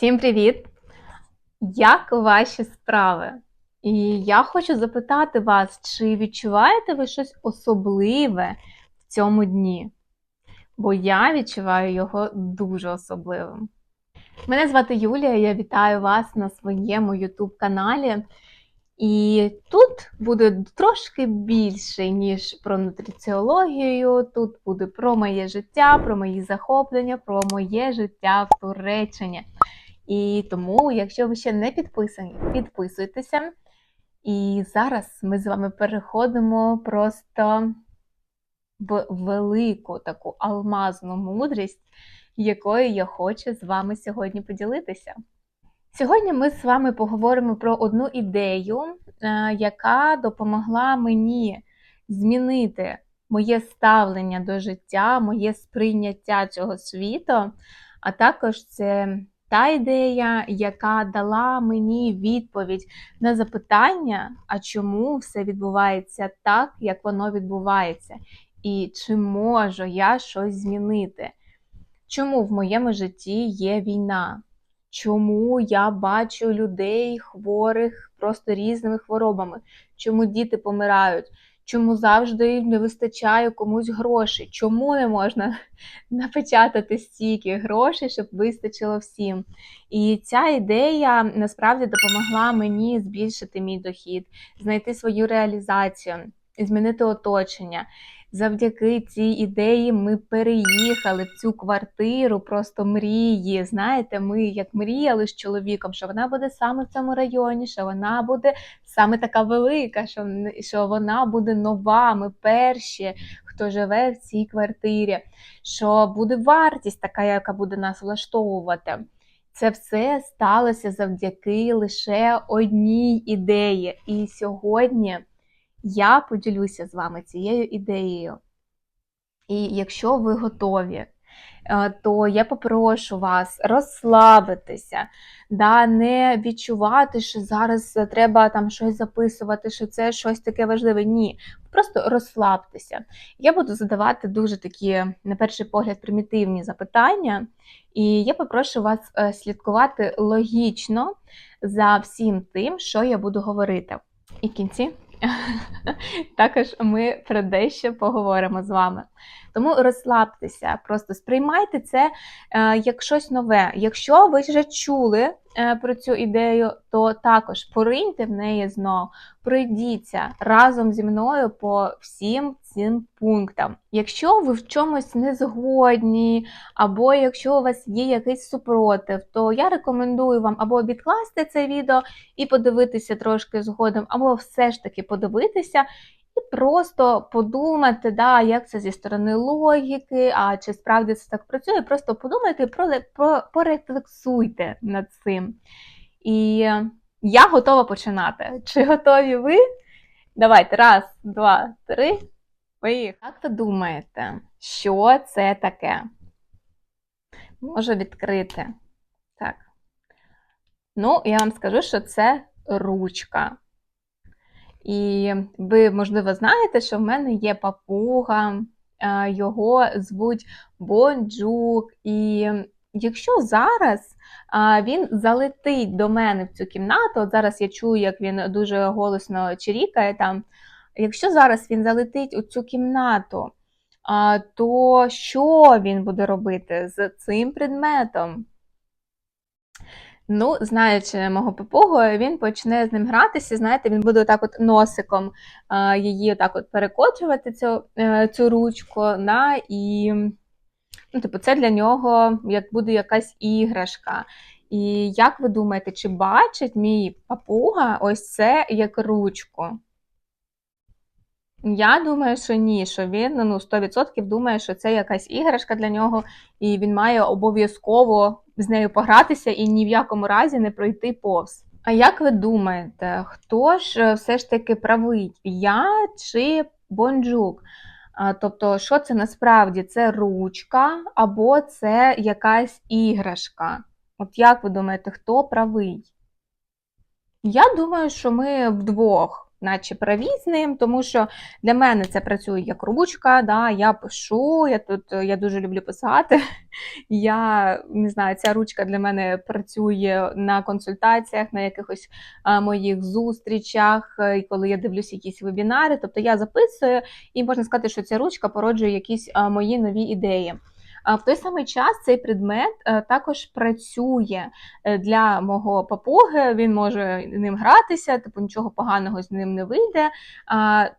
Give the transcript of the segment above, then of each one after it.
Всім привіт! Як ваші справи? І я хочу запитати вас, чи відчуваєте ви щось особливе в цьому дні? Бо я відчуваю його дуже особливим. Мене звати Юлія, я вітаю вас на своєму YouTube каналі. І тут буде трошки більше, ніж про нутриціологію. Тут буде про моє життя, про мої захоплення, про моє життя в Туреччині. І тому, якщо ви ще не підписані, підписуйтеся. І зараз ми з вами переходимо просто в велику таку алмазну мудрість, якою я хочу з вами сьогодні поділитися. Сьогодні ми з вами поговоримо про одну ідею, е, яка допомогла мені змінити моє ставлення до життя, моє сприйняття цього світу, а також це та ідея, яка дала мені відповідь на запитання, а чому все відбувається так, як воно відбувається, і чи можу я щось змінити? Чому в моєму житті є війна? Чому я бачу людей хворих просто різними хворобами? Чому діти помирають? Чому завжди не вистачає комусь грошей? Чому не можна напечатати стільки грошей, щоб вистачило всім? І ця ідея насправді допомогла мені збільшити мій дохід, знайти свою реалізацію, змінити оточення. Завдяки цій ідеї ми переїхали в цю квартиру, просто мрії. Знаєте, ми як мріяли з чоловіком, що вона буде саме в цьому районі, що вона буде саме така велика, що що вона буде нова. Ми перші, хто живе в цій квартирі, що буде вартість така, яка буде нас влаштовувати. Це все сталося завдяки лише одній ідеї. І сьогодні я поділюся з вами цією ідеєю. І якщо ви готові, е, то я попрошу вас розслабитися, да, не відчувати, що зараз треба там щось записувати, що це щось таке важливе. Ні. Просто розслабтеся. Я буду задавати дуже такі, на перший погляд, примітивні запитання, і я попрошу вас е, слідкувати логічно за всім тим, що я буду говорити. І кінці також ми про дещо поговоримо з вами. Тому розслабтеся, просто сприймайте це е, як щось нове. Якщо ви вже чули е, про цю ідею, то також пориньте в неї знов, пройдіться разом зі мною по всім цим пунктам. Якщо ви в чомусь не згодні, або якщо у вас є якийсь супротив, то я рекомендую вам або відкласти це відео і подивитися трошки згодом, або все ж таки подивитися і просто подумати, да, як це зі сторони логіки, а чи справді це так працює. Просто подумайте, порефлексуйте над цим. І я готова починати. Чи готові ви? Давайте, раз, два, три. Поїхали. Як ви думаєте, що це таке? Можу відкрити. Так. Ну, я вам скажу, що це ручка. І ви, можливо, знаєте, що в мене є папуга, його звуть Бонджук. І якщо зараз він залетить до мене в цю кімнату, от зараз я чую, як він дуже голосно чирікає там. Якщо зараз він залетить у цю кімнату, то що він буде робити з цим предметом? Ну, знаючи мого папугу, він почне з ним гратися. Знаєте, він буде отак от носиком а, її отак от перекочувати цю е, цю ручку. на, і ну, типу, Це для нього як буде якась іграшка. І як ви думаєте, чи бачить мій папуга ось це як ручку? Я думаю, що ні, що він ну, 100% думає, що це якась іграшка для нього, і він має обов'язково з нею погратися і ні в якому разі не пройти повз. А як ви думаєте, хто ж е, все ж таки правий? Я чи Бонджук? Тобто, що це насправді? Це ручка або це якась іграшка? От як ви думаєте, хто правий? Я думаю, що ми вдвох наче праві з ним, тому що для мене це працює як ручка, да, я пишу, я тут я дуже люблю писати. Я не знаю, ця ручка для мене працює на консультаціях, на якихось моїх зустрічах, і коли я дивлюся якісь вебінари. Тобто я записую, і можна сказати, що ця ручка породжує якісь мої нові ідеї. А в той самий час цей предмет е, також працює е, для мого папуги. Він може ним гратися, типу нічого поганого з ним не вийде,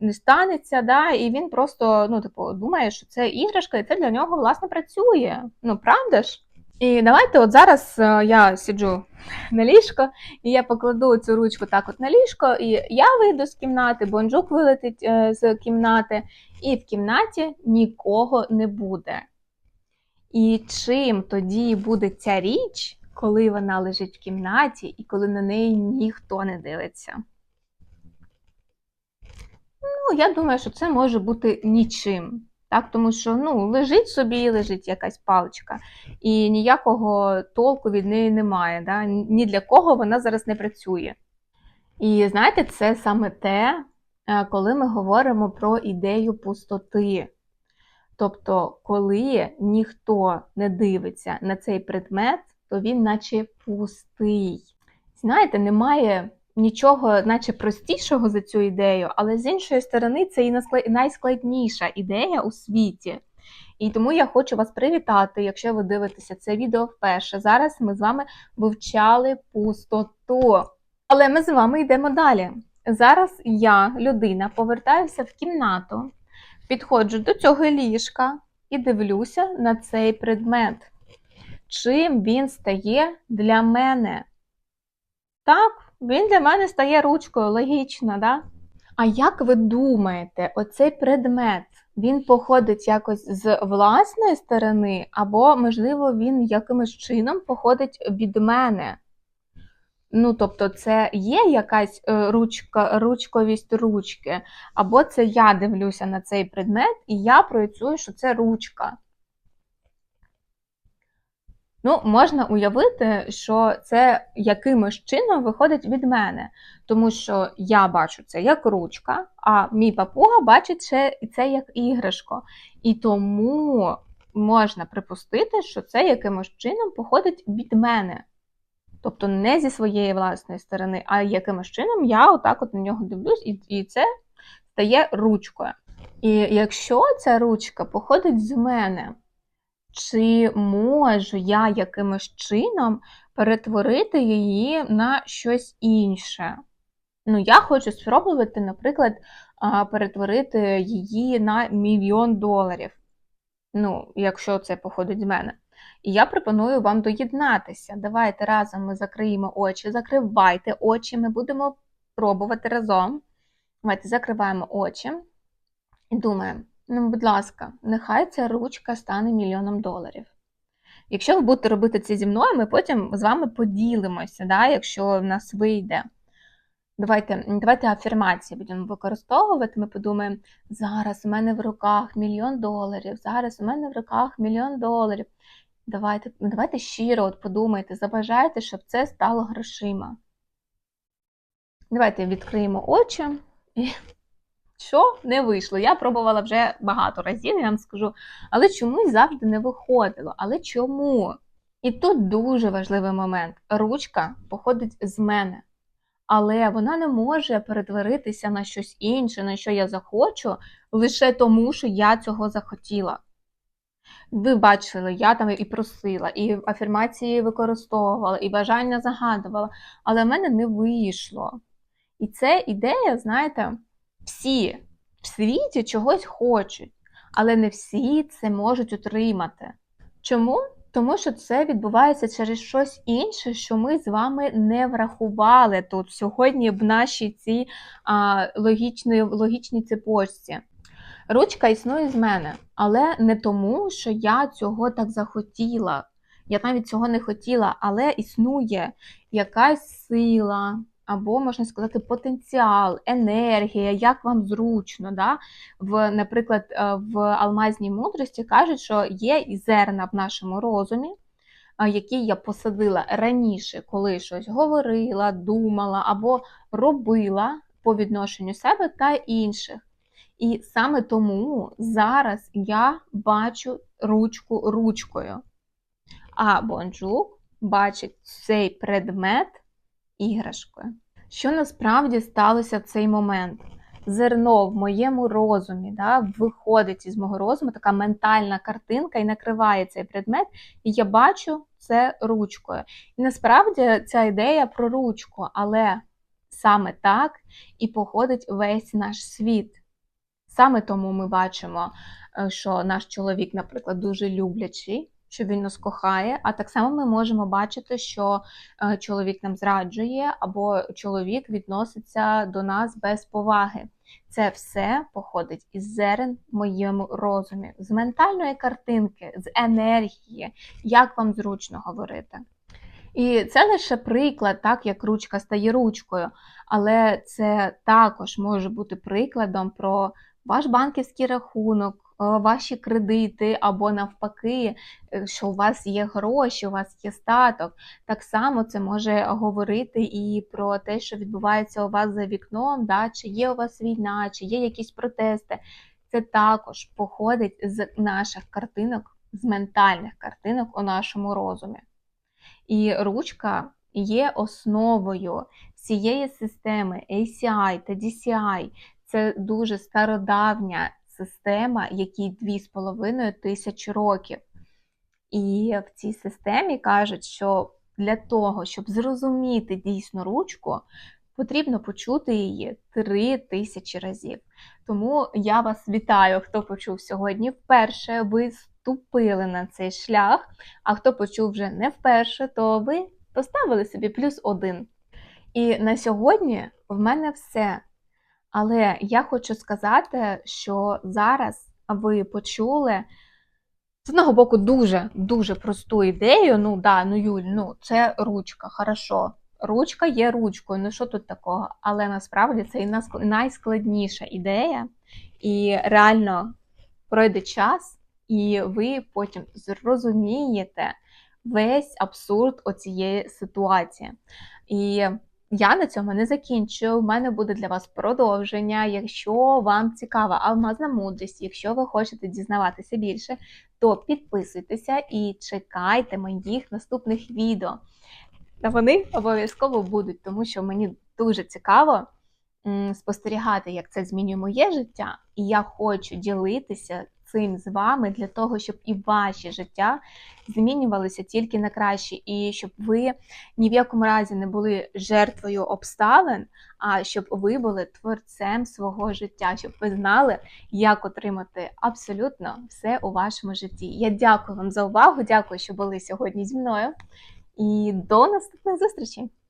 не станеться. Да? І він просто ну, типу, думає, що це іграшка, і це для нього власне працює. Ну, правда ж? І давайте, от зараз е, я сиджу на ліжко, і я покладу цю ручку так от на ліжко, і я вийду з кімнати, бонжук вилетить з кімнати, і в кімнаті нікого не буде. І чим тоді буде ця річ, коли вона лежить в кімнаті і коли на неї ніхто не дивиться? Ну, я думаю, що це може бути нічим. Так, Тому що ну, лежить собі, лежить якась паличка, і ніякого толку від неї немає. Да? Ні для кого вона зараз не працює. І знаєте, це саме те, е, коли ми говоримо про ідею пустоти. Тобто, коли ніхто не дивиться на цей предмет, то він наче пустий. Знаєте, немає нічого, наче простішого за цю ідею, але з іншої сторони, це і найскладніша ідея у світі. І тому я хочу вас привітати, якщо ви дивитеся це відео вперше. Зараз ми з вами вивчали пустоту. Але ми з вами йдемо далі. Зараз я, людина, повертаюся в кімнату. Підходжу до цього ліжка і дивлюся на цей предмет. Чим він стає для мене? Так, він для мене стає ручкою, логічно, да? А як ви думаєте, оцей предмет, він походить якось з власної сторони, або, можливо, він якимось чином походить від мене? Ну, тобто, це є якась е, ручка, ручковість ручки, або це я дивлюся на цей предмет, і я проєцюю, що це ручка. Ну, можна уявити, що це якимось чином виходить від мене, тому що я бачу це як ручка, а мій папуга бачить це як іграшко. І тому можна припустити, що це якимось чином походить від мене. Тобто не зі своєї власної сторони, а якимось чином я отак от на нього дивлюсь, і, і це стає ручкою. І якщо ця ручка походить з мене, чи можу я якимось чином перетворити її на щось інше? Ну, я хочу спробувати, наприклад, перетворити її на мільйон доларів. Ну, якщо це походить з мене. І я пропоную вам доєднатися. Давайте разом ми закриємо очі, закривайте очі, ми будемо пробувати разом. Давайте закриваємо очі і думаємо, ну, будь ласка, нехай ця ручка стане мільйоном доларів. Якщо ви будете робити це зі мною, ми потім з вами поділимося, да, якщо в нас вийде. Давайте давайте афірмації будемо використовувати. Ми подумаємо, зараз у мене в руках мільйон доларів, зараз у мене в руках мільйон доларів. Давайте давайте щиро от подумайте, забажайте, щоб це стало грошима. Давайте відкриємо очі. І що не вийшло? Я пробувала вже багато разів, я вам скажу, але чомусь завжди не виходило. Але чому? І тут дуже важливий момент. Ручка походить з мене. Але вона не може перетворитися на щось інше, на що я захочу, лише тому, що я цього захотіла. Ви бачили, я там і просила, і афірмації використовувала, і бажання загадувала, але в мене не вийшло. І це ідея, знаєте, всі в світі чогось хочуть, але не всі це можуть отримати. Чому? Тому що це відбувається через щось інше, що ми з вами не врахували тут сьогодні в нашій цій а, логічній, логічній цепочці. Ручка існує з мене, але не тому, що я цього так захотіла. Я навіть цього не хотіла, але існує якась сила, або, можна сказати, потенціал, енергія, як вам зручно. Да? В, Наприклад, е, в алмазній мудрості кажуть, що є і зерна в нашому розумі, е, які я посадила раніше, коли щось говорила, думала або робила по відношенню себе та інших. І саме тому зараз я бачу ручку ручкою, а Бонджук бачить цей предмет іграшкою. Що насправді сталося в цей момент? Зерно в моєму розумі да, виходить із мого розуму, така ментальна картинка і накриває цей предмет, і я бачу це ручкою. І насправді ця ідея про ручку, але саме так і походить весь наш світ. Саме тому ми бачимо, е, що наш чоловік, наприклад, дуже люблячий, що він нас кохає. А так само ми можемо бачити, що е, чоловік нам зраджує, або чоловік відноситься до нас без поваги. Це все походить із зерен в моєму розумі, з ментальної картинки, з енергії, як вам зручно говорити. І це лише приклад, так як ручка стає ручкою, але це також може бути прикладом про ваш банківський рахунок, е, ваші кредити, або навпаки, е, що у вас є гроші, у вас є статок. Так само це може говорити і про те, що відбувається у вас за вікном, да, чи є у вас війна, чи є якісь протести. Це також походить з наших картинок, з ментальних картинок у нашому розумі. І ручка є основою всієї системи ACI та DCI. Це дуже стародавня система, якій 2,5 тисячі років. І в цій системі кажуть, що для того, щоб зрозуміти дійсно ручку, потрібно почути її 3 тисячі разів. Тому я вас вітаю, хто почув сьогодні вперше. Ви ступили на цей шлях, а хто почув вже не вперше, то ви поставили собі плюс один. І на сьогодні в мене все. Але я хочу сказати, що зараз ви почули з одного боку дуже-дуже просту ідею. Ну да, ну Юль, ну це ручка, хорошо. Ручка є ручкою, ну що тут такого? Але насправді це і найскладніша ідея, і реально пройде час, і ви потім зрозумієте весь абсурд оцієї ситуації. І я на цьому не закінчую. У мене буде для вас продовження. Якщо вам цікава алмазна мудрість, якщо ви хочете дізнаватися більше, то підписуйтеся і чекайте моїх наступних відео. Та вони обов'язково будуть, тому що мені дуже цікаво спостерігати, як це змінює моє життя, і я хочу ділитися цим з вами для того, щоб і ваші життя змінювалися тільки на краще, і щоб ви ні в якому разі не були жертвою обставин, а щоб ви були творцем свого життя, щоб ви знали, як отримати абсолютно все у вашому житті. Я дякую вам за увагу, дякую, що були сьогодні зі мною. І до наступних зустрічей!